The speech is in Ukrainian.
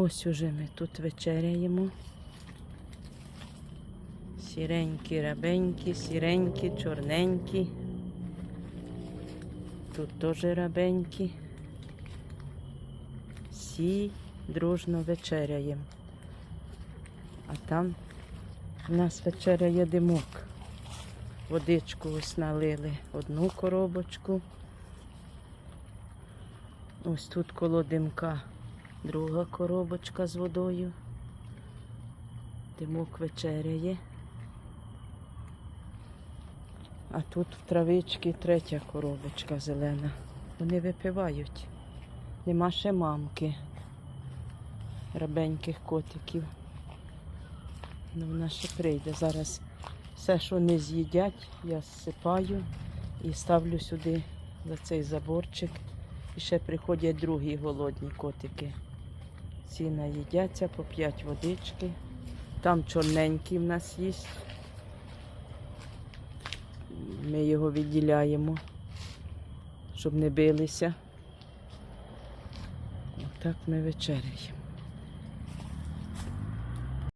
Ось уже ми тут вечеряємо. Сіренькі, рабенькі, сіренькі, чорненькі. Тут теж рабенькі. Всі дружно вечеряємо. А там у нас вечеряє димок. Водичку ось налили одну коробочку. Ось тут коло димка друга коробочка з водою. Димок вечеряє. А тут в травичці третя коробочка зелена. Вони випивають. Нема ще мамки. Рабеньких котиків. Ну, вона ще прийде. Зараз все, що не з'їдять, я зсипаю і ставлю сюди за цей заборчик. І ще приходять другі голодні котики. Ці наїдяться по п'ять водички. Там чорненький в нас є. Ми його відділяємо, щоб не билися. Отак ми вечеряємо.